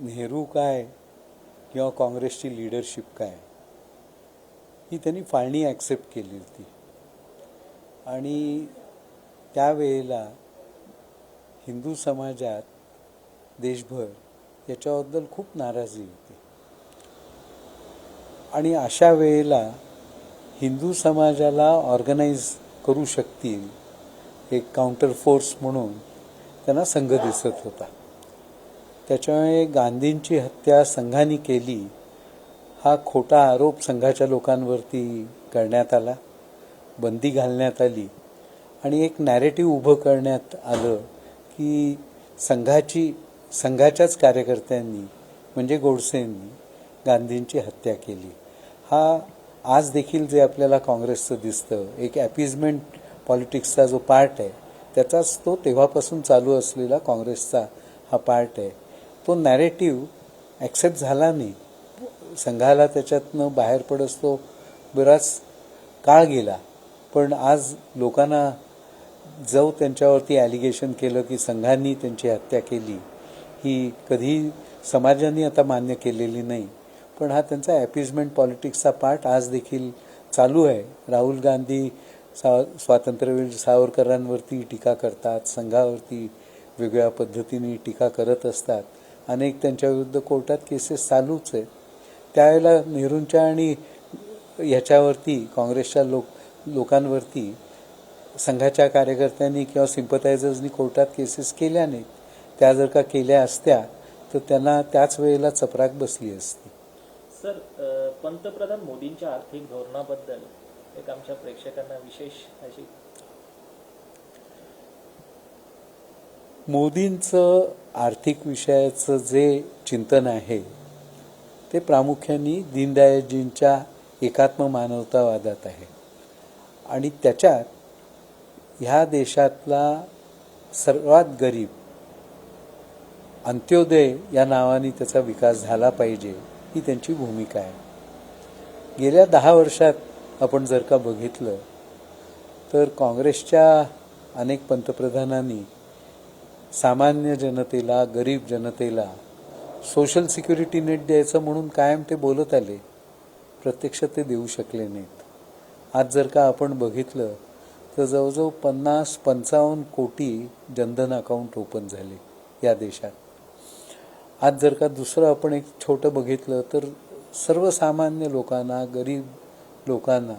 नेहरू काय किंवा काँग्रेसची लिडरशिप काय? ही त्यांनी फाळणी ॲक्सेप्ट केली होती. आणि त्यावेळेला हिंदू समाजात देशभर याच्याबद्दल खूप नाराजी होती. आणि अशा वेळेला हिंदू समाजाला ऑर्गनाईज करू शकतील एक काउंटर फोर्स म्हणून त्यांना संघ दिसत होता. त्याच्यामुळे गांधींची हत्या संघाने केली हा खोटा आरोप संघाच्या लोकांवरती करण्यात आला बंदी घालण्यात आली. आणि एक नॅरेटिव्ह उभं करण्यात आलं की संघाची संघाच्याच कार्यकर्त्यांनी म्हणजे गोडसेंनी गांधींची हत्या केली. हा आज देखील जे आपल्याला काँग्रेसचं दिसतं एक ॲपिजमेंट पॉलिटिक्सचा जो पार्ट आहे त्याचाच तो तेव्हापासून चालू असलेला काँग्रेसचा हा पार्ट आहे. तो नॅरेटिव्ह ॲक्सेप्ट झाला नाही. संघाला त्याच्यातनं बाहेर पडत तो बराच काळ गेला. पण आज लोकांना जो त्यांच्यावरती ॲलिगेशन केलं की संघांनी त्यांची हत्या केली ही कधी समाजाने आता मान्य केलेली नाही. पण हा त्यांचा ॲपिजमेंट पॉलिटिक्सचा पार्ट आज देखील चालू आहे. राहुल गांधी सा स्वातंत्र्यवीर सावरकरांवरती टीका करतात संघावरती वेगळ्या पद्धतीने टीका करत असतात. अनेक त्यांच्याविरुद्ध कोर्टात केसेस चालूच आहेत. त्यावेळेला नेहरूंच्या आणि ह्याच्यावरती काँग्रेसच्या लोक लोकांवरती संघाच्या कार्यकर्त्यांनी किंवा सिम्पथायझर्सनी कोर्टात केसेस केल्या नाहीत. त्या जर का केल्या असत्या तर त्यांना त्याच वेळेला चपराक बसली असती. सर पंतप्रधान मोदींच्या आर्थिक धोरणाबद्दल एक आमच्या प्रेक्षकांना विशेष अशी मोदींचं आर्थिक विषयाचं जे चिंतन आहे ते प्रामुख्याने दीनदयाळजींच्या एकात्म मानवतावादात आहे. आणि त्याच्यात ह्या देशातला सर्वात गरीब अंत्योदय या नावाने त्याचा विकास झाला पाहिजे ही त्यांची भूमिका आहे. गेल्या दहा वर्षात आपण जर का बघितलं तर काँग्रेसच्या अनेक पंतप्रधानांनी सामान्य जनतेला गरीब जनतेला सोशल सिक्युरिटी नेट द्यायचं म्हणून कायम ते बोलत आले. प्रत्यक्ष ते देऊ शकले नाहीत. आज जर का आपण बघितलं तर जवळजवळ पन्नास पंचावन्न कोटी जनधन अकाउंट ओपन झाले या देशात. आज जर का दुसरं आपण एक छोटं बघितलं तर सर्वसामान्य लोकांना गरीब लोकांना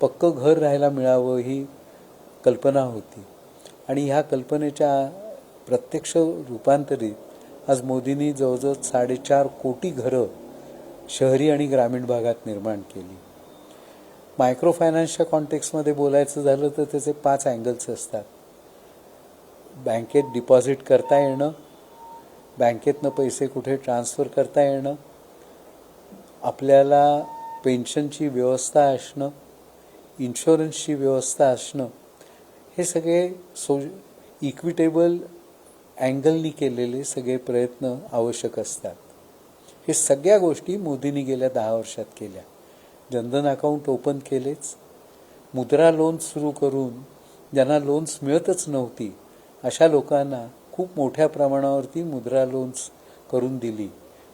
पक्कं घर राहायला मिळावं ही कल्पना होती. आणि ह्या कल्पनेच्या प्रत्यक्ष रूपांतरित आज मोदींनी जवळजवळ साडेचार कोटी घरं शहरी आणि ग्रामीण भागात निर्माण केली. मायक्रो फायनान्सच्या कॉन्टेक्स्टमध्ये बोलायचं झालं तर त्याचे पाच अँगल्स असतात. बँकेत डिपॉझिट करता येणं बँकेतनं पैसे कुठे ट्रान्सफर करता येणं आपल्याला पेन्शनची व्यवस्था असणं इन्शुरन्सची व्यवस्था असणं हे सगळे सो इक्विटेबल अँगलनी केलेले सगळे प्रयत्न आवश्यक असतात. हे सगळ्या गोष्टी मोदींनी गेल्या दहा वर्षात केल्या. जनधन अकाउंट ओपन केलेच. मुद्रा लोन सुरू करून ज्यांना लोन्स मिळतच नव्हती अशा लोकांना खूप मोठ्या प्रमाणावरती मुद्रा लोन्स करून दिली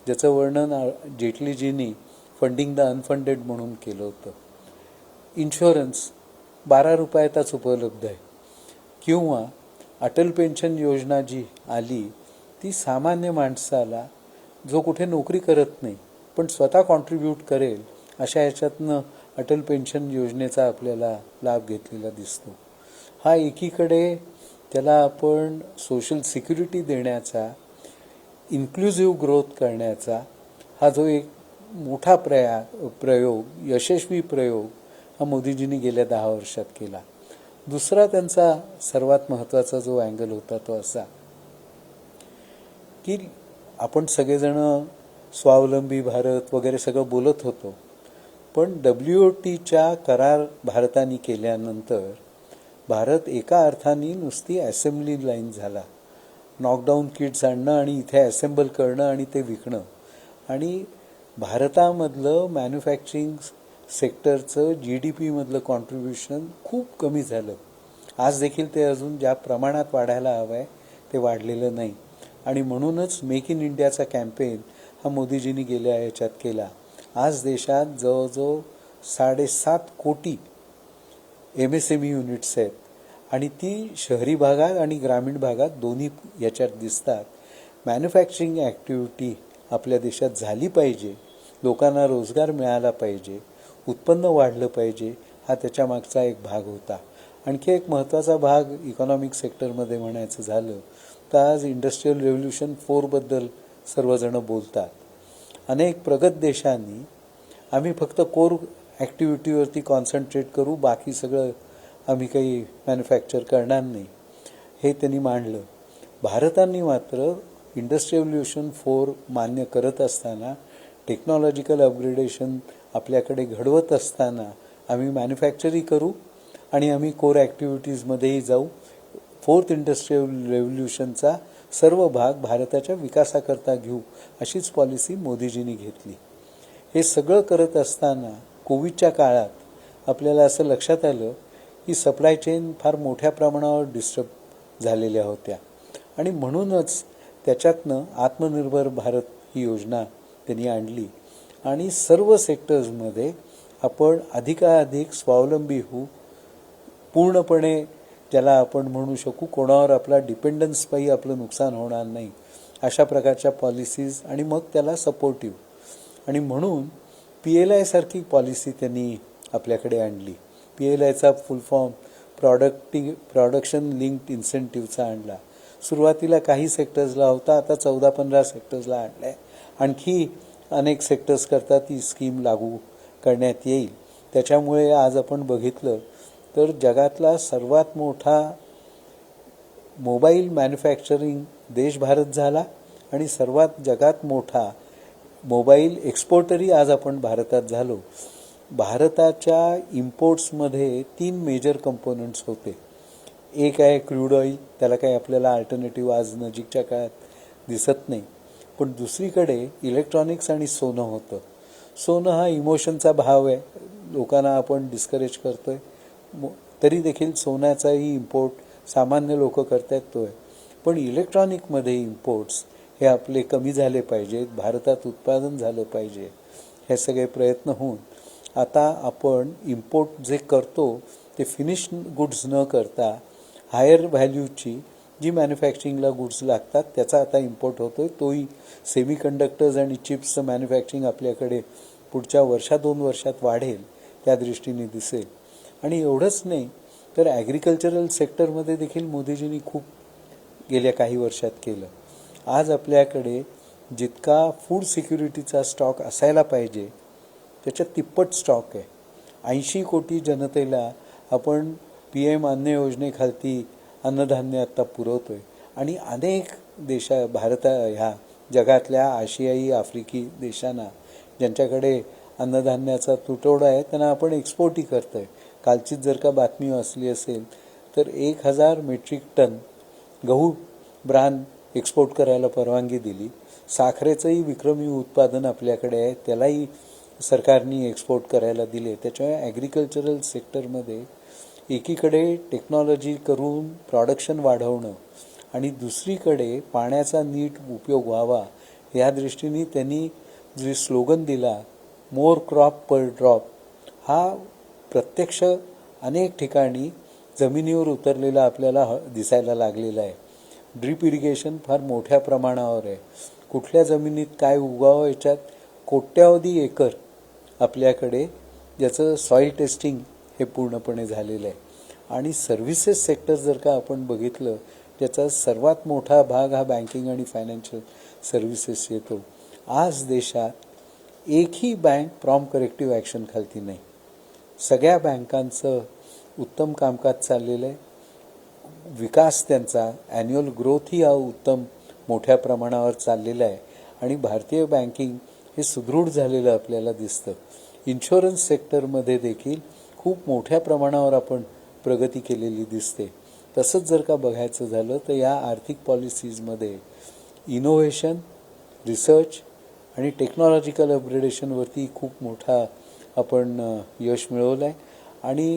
ज्याचं वर्णन जेटलीजींनी फंडिंग द अनफंडेड म्हणून केलं होतं. इन्शुरन्स बारा रुपयातच उपलब्ध आहे. किंवा अटल पेन्शन योजना जी आली ती सामान्य माणसाला जो कुठे नोकरी करत नाही पण स्वतः कॉन्ट्रीब्यूट करेल अशा ह्याच्यातनं अटल पेन्शन योजनेचा आपल्याला लाभ घेतलेला दिसतो. हा एकीकडे त्याला आपण सोशल सिक्युरिटी देण्याचा इन्क्लुझिव्ह ग्रोथ करण्याचा हा जो एक मोठा प्रया प्रयोग यशस्वी प्रयोग हा मोदीजींनी गेल्या दहा वर्षात केला. दुसरा त्यांचा सर्वात महत्त्वाचा जो अँगल होता तो असा की आपण सगळेजण स्वावलंबी भारत वगैरे सगळं बोलत होतो. पण डब्ल्यू ओ टीच्या करार भारताने केल्यानंतर भारत एका अर्थाने नुसती असेंब्ली लाईन झाला. नॉकडाऊन किट्स आणणं आणि इथे असेंबल करणं आणि ते विकणं. आणि भारतामधलं मॅन्युफॅक्चरिंग सेक्टरचं जी डी पीमधलं कॉन्ट्रीब्युशन खूप कमी झालं. आज देखील ते अजून ज्या प्रमाणात वाढायला हवं आहे ते वाढलेलं नाही. आणि म्हणूनच मेक इन इंडियाचा कॅम्पेन हा मोदीजींनी गेल्या याच्यात केला. आज देशात जवळजवळ साडेसात कोटी M S M E units आहेत. आणि ती शहरी भागात आणि ग्रामीण भागात दोन्ही याच्यात दिसतात. मॅन्युफॅक्चरिंग ॲक्टिव्हिटी आपल्या देशात झाली पाहिजे. लोकांना रोजगार मिळाला पाहिजे. उत्पन्न वाढलं पाहिजे हा त्याच्यामागचा एक भाग होता. आणखी एक महत्त्वाचा भाग इकॉनॉमिक सेक्टरमध्ये म्हणायचं झालं तर आज इंडस्ट्रीयल रेव्होल्युशन फोरबद्दल सर्वजणं बोलतात. अनेक प्रगत देशांनी आम्ही फक्त कोर ॲक्टिव्हिटीवरती कॉन्सन्ट्रेट करू बाकी सगळं आम्ही काही मॅन्युफॅक्चर करणार नाही हे त्यांनी मांडलं. भारताने मात्र इंडस्ट्रियल रेव्होल्युशन फोर मान्य करत असताना टेक्नॉलॉजिकल अपग्रेडेशन आपल्याकडे घडवत असताना आम्ही मॅन्युफॅक्चरही करू आणि आम्ही कोर ॲक्टिव्हिटीजमध्येही जाऊ. फोर्थ इंडस्ट्रियल रेव्होल्युशनचा सर्व भाग भारताच्या विकासाकरता घेऊ अशीच पॉलिसी मोदीजींनी घेतली. हे सगळं करत असताना कोविडच्या काळात आपल्याला असं लक्षात आलं की सप्लाय चेन फार मोठ्या प्रमाणावर डिस्टर्ब झालेल्या होत्या. आणि म्हणूनच त्याच्यातनं आत्मनिर्भर भारत ही योजना त्यांनी आणली. आणि सर्व सेक्टर्समध्ये आपण अधिकाधिक स्वावलंबी होऊ. पूर्णपणे ज्याला आपण म्हणू शकू कोणावर आपला डिपेंडन्सपायी आपलं नुकसान होणार नाही अशा प्रकारच्या पॉलिसीज आणि मग त्याला सपोर्टिव्ह आणि म्हणून पी एल आयसारखी पॉलिसी त्यांनी आपल्याकडे आणली. पी एल आयचा full form producting production linked इन्सेंटिव्हचा आणला. सुरुवातीला काही सेक्टर्सला होता आता चौदा पंधरा सेक्टर्सला आणला आहे आणखी अनेक सेक्टर्स करता ती स्कीम लागू करण्यात येईल. त्याच्यामुळे आज आपण बघितलं तर जगातला सर्वात मोठा मोबाईल मॅन्युफॅक्चरिंग देश भारत झाला आणि सर्वात जगात मोठा मोबाईल एक्सपोर्टरही आज आपण भारतात झालो. भारताच्या इम्पोर्ट्समध्ये तीन मेजर कंपोनंट्स होते. एक आहे क्रूड ऑइल त्याला काही आपल्याला अल्टरनेटिव्ह आज नजीकच्या काळात दिसत नाही. पण दुसरीकडे इलेक्ट्रॉनिक्स आणि सोनं होतं. सोनं हा इमोशनचा भाव आहे. लोकांना आपण डिस्करेज करतोय. मो- तरी देखील सोन्याचाही इम्पोर्ट सामान्य लोक करतात तो आहे. पण इलेक्ट्रॉनिकमध्ये इम्पोर्ट्स हे आपले कमी झाले पाहिजेत. भारतात उत्पादन झालं पाहिजे. हे सगळे प्रयत्न होऊन आता आपण इम्पोर्ट जे करतो ते फिनिश गुड्स न करता हायर व्हॅल्यूची जी मॅन्युफॅक्चरिंगला गुड्स लागतात त्याचा आता इम्पोर्ट होतो आहे तोही सेमी कंडक्टर्स आणि चिप्सचं मॅन्युफॅक्चरिंग आपल्याकडे पुढच्या वर्षा दोन वर्षात वाढेल त्या दृष्टीने दिसेल. आणि एवढंच नाही तर ॲग्रिकल्चरल सेक्टरमध्ये देखील मोदीजींनी खूप गेल्या काही वर्षात केलं. आज आपल्याकडे जितका फूड सिक्युरिटीचा स्टॉक असायला पाहिजे त्याच्यात तिप्पट स्टॉक आहे. ऐंशी कोटी जनतेला आपण पी एम अन्न योजनेखालती अन्नधान्य आत्ता पुरवतो आहे आणि अनेक देशा भारता ह्या जगातल्या आशियाई आफ्रिकी देशांना ज्यांच्याकडे अन्नधान्याचा तुटवडा आहे त्यांना आपण एक्सपोर्टही आहे कालचीच जर का बातमी असली असेल तर एक हजार मेट्रिक टन गहू ब्रान एक्सपोर्ट करायला परवानगी दिली. साखरेचंही विक्रमी उत्पादन आपल्याकडे आहे त्यालाही सरकारने एक्सपोर्ट करायला दिले. त्याच्यामुळे ॲग्रिकल्चरल सेक्टरमध्ये एकीकडे टेक्नॉलॉजी करून प्रॉडक्शन वाढवणं आणि दुसरीकडे पाण्याचा नीट उपयोग व्हावा या दृष्टीने त्यांनी जे स्लोगन दिला मोर क्रॉप पर ड्रॉप हा प्रत्यक्ष अनेक ठिकाणी जमिनीवर उतरलेला आपल्याला ह- दिसायला लागलेला आहे. ड्रीप इरिगेशन फार मोठ्या प्रमाणावर आहे. कुठल्या जमिनीत काय उगावं याच्यात कोट्यावधी एकर आपल्याकडे ज्याचं सॉईल टेस्टिंग हे पूर्णपणे झालेलं आहे. आणि सर्व्हिसेस सेक्टर जर का आपण बघितलं त्याचा सर्वात मोठा भाग हा बँकिंग आणि फायनान्शियल सर्व्हिसेस येतो. आज देशात एकही बँक प्रॉम करेक्टिव्ह ॲक्शन खालती नाही. सगळ्या बँकांचं उत्तम कामकाज चाललेलं आहे. विकास त्यांचा ॲन्युअल ग्रोथही हा उत्तम मोठ्या प्रमाणावर चाललेला आहे. आणि भारतीय बँकिंग हे सुदृढ झालेलं आपल्याला दिसतं. इन्शुरन्स सेक्टरमध्ये देखील खूप मोठ्या प्रमाणावर आपण प्रगती केलेली दिसते. तसंच जर का बघायचं झालं तर या आर्थिक पॉलिसीजमध्ये इनोव्हेशन रिसर्च आणि टेक्नॉलॉजिकल अपग्रेडेशनवरती खूप मोठा आपण यश मिळवलं आहे आणि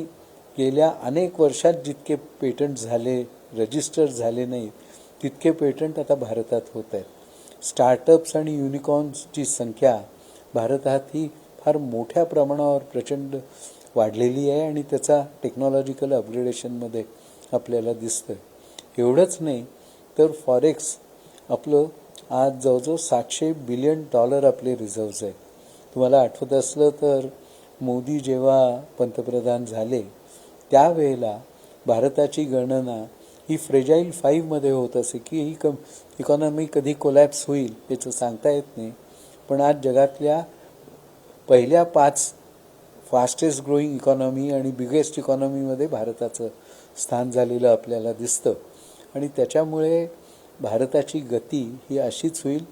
गेल्या अनेक वर्षात जितके पेटंट झाले रजिस्टर झाले नाहीत तितके पेटंट आता भारतात होत आहेत. स्टार्टअप्स आणि युनिकॉर्न्सची संख्या भारतात ही फार मोठ्या प्रमाणावर प्रचंड वाढलेली आहे आणि त्याचा टेक्नॉलॉजिकल अपग्रेडेशनमध्ये आपल्याला दिसतं एवढंच नाही तर फॉरेक्स आपलं आज जवळजवळ सातशे बिलियन डॉलर आपले रिझर्व्ज आहेत. तुम्हाला आठवत असलं तर मोदी जेव्हा पंतप्रधान झाले त्यावेळेला भारताची गणना ही फ्रेजाईल फाईव्हमध्ये होत असे की ही कम इकॉनॉमी कधी कोलॅप्स होईल याचं सांगता येत नाही. पण आज जगातल्या पहिल्या पाच फास्टेस्ट ग्रोईंग इकॉनॉमी आणि बिगेस्ट इकॉनॉमीमध्ये भारताचं स्थान झालेलं आपल्याला दिसतं. आणि त्याच्यामुळे भारताची गती ही अशीच होईल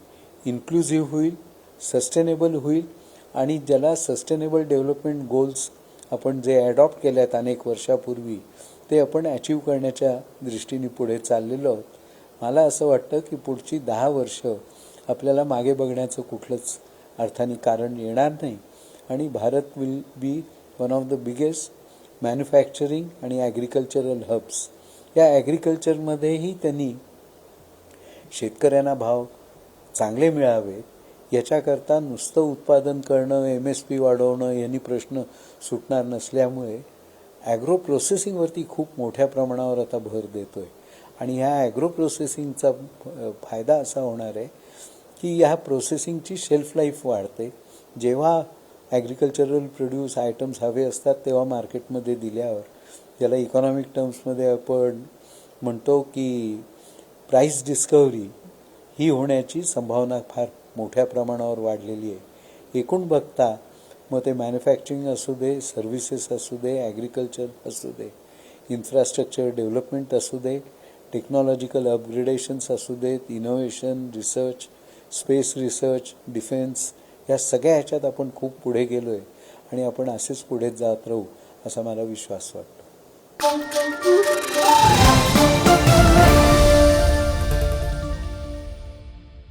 इन्क्लुझिव्ह होईल सस्टेनेबल होईल आणि ज्याला सस्टेनेबल डेव्हलपमेंट गोल्स आपण जे ॲडॉप्ट केले आहेत अनेक वर्षापूर्वी ते आपण अचीव करण्याच्या दृष्टीने पुढे चाललेलो आहोत. मला असं वाटतं की पुढची दहा वर्ष आपल्याला मागे बघण्याचं कुठलंच अर्थाने कारण येणार नाही. आणि Bharat will be one of the biggest manufacturing आणि ॲग्रिकल्चरल हब्स या ॲग्रिकल्चरमध्येही त्यांनी शेतकऱ्यांना भाव चांगले मिळावेत याच्याकरता नुसतं उत्पादन करणं एम एस पी वाढवणं यांनी प्रश्न सुटणार नसल्यामुळे ॲग्रो प्रोसेसिंगवरती खूप मोठ्या प्रमाणावर आता भर देतो आहे आणि ह्या ॲग्रो प्रोसेसिंगचा फायदा असा होणार आहे की ह्या प्रोसेसिंगची शेल्फ लाईफ वाढते. जेव्हा ॲग्रिकल्चरल प्रोड्यूस आयटम्स हवे असतात तेव्हा मार्केटमध्ये दिल्यावर. ज्याला इकॉनॉमिक टर्म्समध्ये आपण म्हणतो की प्राईस डिस्कवरी ही होण्याची संभावना फार मोठ्या प्रमाणावर वाढलेली आहे. एकूण बघता मग ते मॅन्युफॅक्चरिंग असू दे सर्व्हिसेस असू दे ॲग्रिकल्चर असू दे इन्फ्रास्ट्रक्चर डेव्हलपमेंट असू दे टेक्नॉलॉजिकल अपग्रेडेशन्स असू देत innovation research space research defence या सगळ्या ह्याच्यात आपण खूप पुढे गेलो आहे आणि आपण असेच पुढे जात राहू असा मला विश्वास वाटतो.